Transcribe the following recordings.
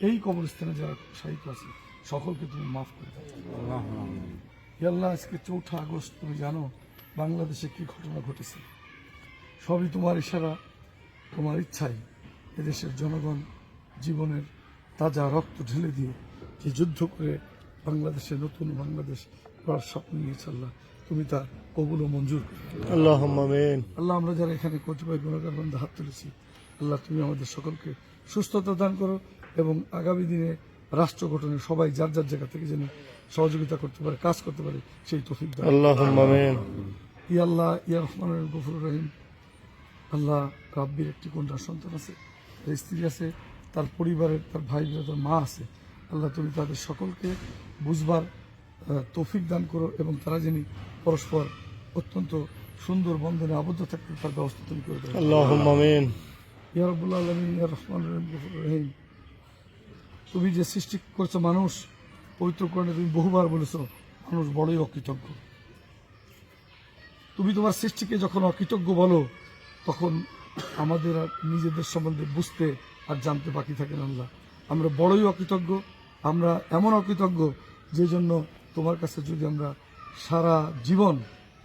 এই কবরস্থানে যারা সাহিত্য আছে সকলকে তুমি মাফ করে আল্লাহ আজকে চৌঠা আগস্ট তুমি জানো বাংলাদেশে কি ঘটনা ঘটেছে। সবই তোমার ইশারা তোমার ইচ্ছাই এদেশের জনগণ জীবনের তাজা রক্ত ঢেলে দিয়ে যে যুদ্ধ করে বাংলাদেশে নতুন বাংলাদেশ করার স্বপ্ন নিয়েছে আল্লাহ তুমি তার কবুল ও মঞ্জুর আল্লাহ আল্লাহ আমরা যারা এখানে কতিপয় গুণাগার বন্ধ হাত তুলেছি আল্লাহ তুমি আমাদের সকলকে সুস্থতা দান করো এবং আগামী দিনে রাষ্ট্র গঠনে সবাই যার যার জায়গা থেকে যেন সহযোগিতা করতে পারে কাজ করতে পারে সেই তফিক আল্লাহ ইয়া আল্লাহ ইয়া রহমান গফুর রহিম। আল্লাহ রাব্বির একটি কন্যার সন্তান আছে তার স্ত্রী আছে তার পরিবারের তার ভাই তার মা আছে। আল্লাহ তুমি তাদের সকলকে বুঝবার তৌফিক দান করো এবং তারা যিনি পরস্পর অত্যন্ত সুন্দর বন্ধনে আবদ্ধ থাকতে তার ব্যবস্থা তুমি করে দেবে ইয়ারবুল্লাহ আলমিন আলমিন রহমান রহিম রহিম। তুমি যে সৃষ্টি করেছ মানুষ পবিত্র কোরআনে তুমি বহুবার বলেছ, মানুষ বড়ই অকৃতজ্ঞ। তুমি তোমার সৃষ্টিকে যখন অকৃতজ্ঞ বলো, তখন আমাদের আর নিজেদের সম্বন্ধে বুঝতে আর জানতে বাকি থাকে না আল্লাহ আমরা বড়ই অকৃতজ্ঞ, আমরা এমন অকৃতজ্ঞ, যে জন্য তোমার কাছে যদি আমরা সারা জীবন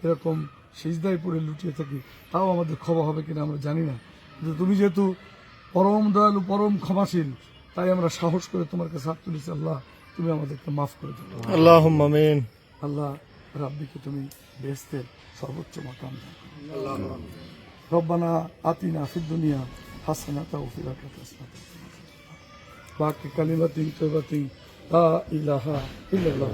এরকম সেজদায় পড়ে লুটিয়ে থাকি, তাও আমাদের ক্ষমা হবে কিনা আমরা জানি না। কিন্তু তুমি যেহেতু পরম দয়ালু, পরম ক্ষমাশীল তাই আমরা সাহস করে তোমার কাছে হাত তুলেছি আল্লাহ তুমি আমাদেরকে মাফ করে দিও। আল্লাহ আমিন। আল্লাহ রাব্বিকে তুমি বেহেস্তের সর্বোচ্চ মতাম রব্বানা আতিনা ফিদ্দুনিয়া হাসানাতা উফিরাকা হাসানাতা। বাকি কালিমাতিন তৈবাতিন লা ইলাহা ইল্লাল্লাহ।